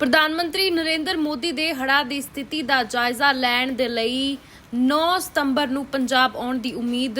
ਪ੍ਰਧਾਨ ਮੰਤਰੀ ਨਰਿੰਦਰ ਮੋਦੀ ਦੇ ਹੜ੍ਹਾਂ ਦੀ ਸਥਿਤੀ ਦਾ ਜਾਇਜ਼ਾ ਲੈਣ ਦੇ ਲਈ 9 ਸਤੰਬਰ ਨੂੰ ਪੰਜਾਬ ਆਉਣ ਦੀ ਉਮੀਦ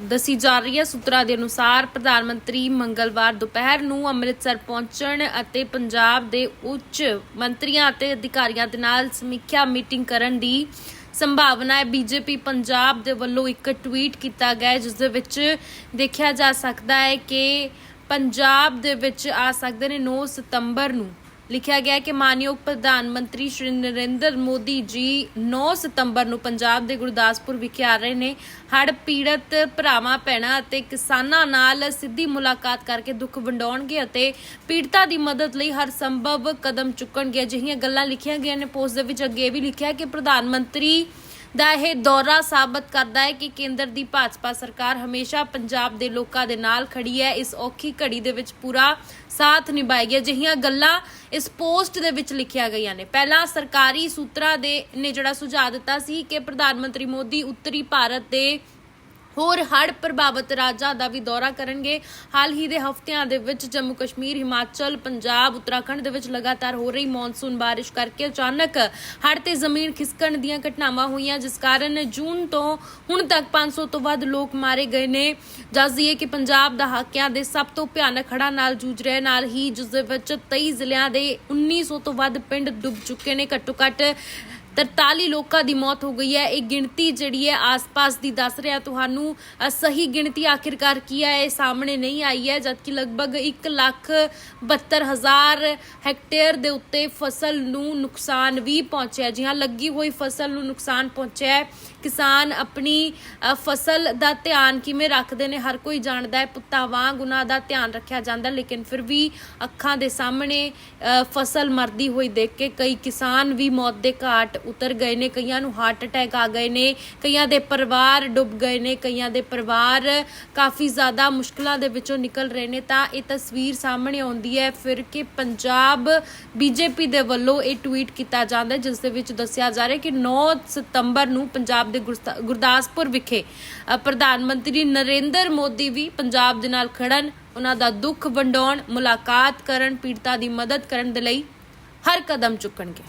ਦੱਸੀ ਜਾ ਰਹੀ ਹੈ। ਸੂਤਰਾਂ ਦੇ ਅਨੁਸਾਰ ਪ੍ਰਧਾਨ ਮੰਤਰੀ ਮੰਗਲਵਾਰ ਦੁਪਹਿਰ ਨੂੰ ਅੰਮ੍ਰਿਤਸਰ ਪਹੁੰਚਣ ਅਤੇ ਪੰਜਾਬ ਦੇ ਉੱਚ ਮੰਤਰੀਆਂ ਅਤੇ ਅਧਿਕਾਰੀਆਂ ਦੇ ਨਾਲ ਸਮੀਖਿਆ ਮੀਟਿੰਗ ਕਰਨ ਦੀ ਸੰਭਾਵਨਾ ਹੈ। ਬੀਜੇਪੀ ਪੰਜਾਬ ਦੇ ਵੱਲੋਂ ਇੱਕ ਟਵੀਟ ਕੀਤਾ ਗਿਆ ਜਿਸ ਦੇ ਵਿੱਚ ਦੇਖਿਆ ਜਾ ਸਕਦਾ ਹੈ ਕਿ ਪੰਜਾਬ ਦੇ ਵਿੱਚ ਆ ਸਕਦੇ ਨੇ 9 ਸਤੰਬਰ ਨੂੰ। ਲਿਖਿਆ ਗਿਆ ਕਿ ਮਾਨਯੋਗ ਪ੍ਰਧਾਨ ਮੰਤਰੀ ਸ਼੍ਰੀ ਨਰਿੰਦਰ ਮੋਦੀ ਜੀ 9 ਸਤੰਬਰ ਨੂੰ ਪੰਜਾਬ ਦੇ ਗੁਰਦਾਸਪੁਰ ਵਿਖੇ ਆ ਰਹੇ ਨੇ। ਹੜ੍ਹ ਪੀੜਤ ਭਰਾਵਾਂ, ਭੈਣਾਂ ਅਤੇ ਕਿਸਾਨਾਂ ਨਾਲ ਸਿੱਧੀ ਮੁਲਾਕਾਤ ਕਰਕੇ ਦੁੱਖ ਵੰਡਾਉਣਗੇ ਅਤੇ ਪੀੜਤਾਂ ਦੀ ਮਦਦ ਲਈ ਹਰ ਸੰਭਵ ਕਦਮ ਚੁੱਕਣਗੇ। ਅਜਿਹੀਆਂ ਗੱਲਾਂ ਲਿਖੀਆਂ ਗਈਆਂ ਨੇ। ਪੋਸਟ ਦੇ ਵਿੱਚ ਅੱਗੇ ਇਹ ਵੀ ਲਿਖਿਆ ਕਿ ਪ੍ਰਧਾਨ ਮੰਤਰੀ ਦਾ ਇਹ ਦੌਰਾ ਸਾਬਤ ਕਰਦਾ ਹੈ ਕਿ ਕੇਂਦਰ ਦੀ ਭਾਜਪਾ ਸਰਕਾਰ ਹਮੇਸ਼ਾ ਪੰਜਾਬ ਦੇ ਲੋਕਾਂ ਦੇ ਨਾਲ ਖੜੀ ਹੈ। ਇਸ ਔਖੀ ਘੜੀ ਦੇ ਵਿੱਚ ਪੂਰਾ ਸਾਥ ਨਿਭਾਏਗੀ ਅਜਿਹੀਆਂ ਗੱਲਾਂ ਇਸ ਪੋਸਟ ਦੇ ਵਿੱਚ ਲਿਖਿਆ ਗਈਆਂ ਨੇ। ਪਹਿਲਾਂ ਸਰਕਾਰੀ ਸੂਤਰਾਂ ਦੇ ਨੇ ਜਿਹੜਾ ਸੁਝਾਅ ਦਿੱਤਾ ਸੀ ਕਿ ਪ੍ਰਧਾਨ ਮੰਤਰੀ ਮੋਦੀ ਉੱਤਰੀ ਭਾਰਤ ਦੇ ਹੋਰ ਹੜ੍ਹ ਪ੍ਰਭਾਵਿਤ ਰਾਜਾਂ ਦਾ ਵੀ ਦੌਰਾ ਕਰਨਗੇ। ਹਾਲ ਹੀ ਦੇ ਹਫ਼ਤਿਆਂ ਦੇ ਵਿੱਚ ਜੰਮੂ ਕਸ਼ਮੀਰ, ਹਿਮਾਚਲ, ਪੰਜਾਬ, ਉੱਤਰਾਖੰਡ ਦੇ ਵਿੱਚ ਲਗਾਤਾਰ ਹੋ ਰਹੀ ਮੌਨਸੂਨ ਬਾਰਿਸ਼ ਕਰਕੇ ਅਚਾਨਕ ਹੜ੍ਹ ਤੇ ਜ਼ਮੀਨ ਖਿਸਕਣ ਦੀਆਂ ਘਟਨਾਵਾਂ ਹੋਈਆਂ, ਜਿਸ ਕਾਰਨ ਜੂਨ ਤੋਂ ਹੁਣ ਤੱਕ 500 ਤੋਂ ਵੱਧ ਲੋਕ ਮਾਰੇ ਗਏ ਨੇ। ਦੱਸ ਦਈਏ ਕਿ ਪੰਜਾਬ ਦਾ ਹਾਕਿਆਂ ਦੇ ਸਭ ਤੋਂ ਭਿਆਨਕ ਹੜ੍ਹਾਂ ਨਾਲ ਜੂਝ ਰਹੇ, ਨਾਲ ਹੀ ਜਿਸ ਦੇ ਵਿੱਚ 23 ਜ਼ਿਲ੍ਹਿਆਂ ਦੇ 1900 ਤੋਂ ਵੱਧ ਪਿੰਡ ਡੁੱਬ ਚੁੱਕੇ ਨੇ। ਘੱਟੋ ਘੱਟ 43 ਲੋਕਾਂ ਦੀ ਮੌਤ ਹੋ ਗਈ ਹੈ। ਇਹ ਗਿਣਤੀ ਜਿਹੜੀ ਹੈ ਆਸ-ਪਾਸ ਦੀ ਦੱਸ ਰਿਹਾ। ਤੁਹਾਨੂੰ ਸਹੀ ਗਿਣਤੀ ਆਖਿਰਕਾਰ ਕੀ ਹੈ? ਇਹ ਸਾਹਮਣੇ ਨਹੀਂ ਆਈ ਹੈ, ਜਦਕਿ ਲਗਭਗ 1 ਲੱਖ 72 ਹਜ਼ਾਰ ਹੈਕਟੇਅਰ ਦੇ ਉੱਤੇ ਫਸਲ ਨੂੰ ਨੁਕਸਾਨ ਵੀ ਪਹੁੰਚਿਆ ਜੀ ਹਾਂ, ਲੱਗੀ ਹੋਈ ਫਸਲ ਨੂੰ ਨੁਕਸਾਨ ਪਹੁੰਚਿਆ ਹੈ। ਕਿਸਾਨ ਆਪਣੀ ਫਸਲ ਦਾ ਧਿਆਨ ਕਿਵੇਂ ਰੱਖਦੇ ਨੇ? ਹਰ ਕੋਈ ਜਾਣਦਾ ਹੈ, ਪੁੱਤਾਂ ਵਾਂਗ ਉਹਨਾਂ ਦਾ ਧਿਆਨ ਰੱਖਿਆ ਜਾਂਦਾ, ਲੇਕਿਨ ਫਿਰ ਵੀ ਅੱਖਾਂ ਦੇ ਸਾਹਮਣੇ ਫਸਲ ਮਰਦੀ ਹੋਈ ਦੇਖ ਕੇ ਕਈ ਕਿਸਾਨ ਵੀ ਮੌਤ ਦੇ ਘਾਟ ਉਤਰ ਗਏ ਨੇ, ਕਈਆਂ ਨੂੰ ਹਾਰਟ ਅਟੈਕ ਆ ਗਏ ਨੇ, ਕਈਆਂ ਦੇ ਪਰਿਵਾਰ ਡੁੱਬ ਗਏ ਨੇ, ਕਈਆਂ ਦੇ ਪਰਿਵਾਰ ਕਾਫੀ ਜ਼ਿਆਦਾ ਮੁਸ਼ਕਲਾਂ ਦੇ ਵਿੱਚੋਂ ਨਿਕਲ ਰਹੇ ਨੇ। ਤਾਂ ਇਹ ਤਸਵੀਰ ਸਾਹਮਣੇ ਆਉਂਦੀ ਹੈ ਫਿਰ ਕਿ ਪੰਜਾਬ ਬੀਜੇਪੀ ਦੇ ਵੱਲੋਂ ਇਹ ਟਵੀਟ ਕੀਤਾ ਜਾਂਦਾ ਜਿਸ ਦੇ ਵਿੱਚ ਦੱਸਿਆ ਜਾ ਰਿਹਾ ਕਿ 9 ਸਤੰਬਰ ਨੂੰ ਪੰਜਾਬ ਦੇ ਗੁਰਦਾਸਪੁਰ ਵਿਖੇ। ਪ੍ਰਧਾਨ ਮੰਤਰੀ ਨਰਿੰਦਰ ਮੋਦੀ ਵੀ ਪੰਜਾਬ ਦੇ ਨਾਲ ਖੜਨ, ਉਹਨਾਂ ਦਾ ਦੁੱਖ ਵੰਡਾਉਣ, ਮੁਲਾਕਾਤ ਕਰਨ, ਪੀੜਤਾਂ ਦੀ ਮਦਦ ਕਰਨ ਦੇ ਲਈ ਹਰ ਕਦਮ ਚੁੱਕਣਗੇ।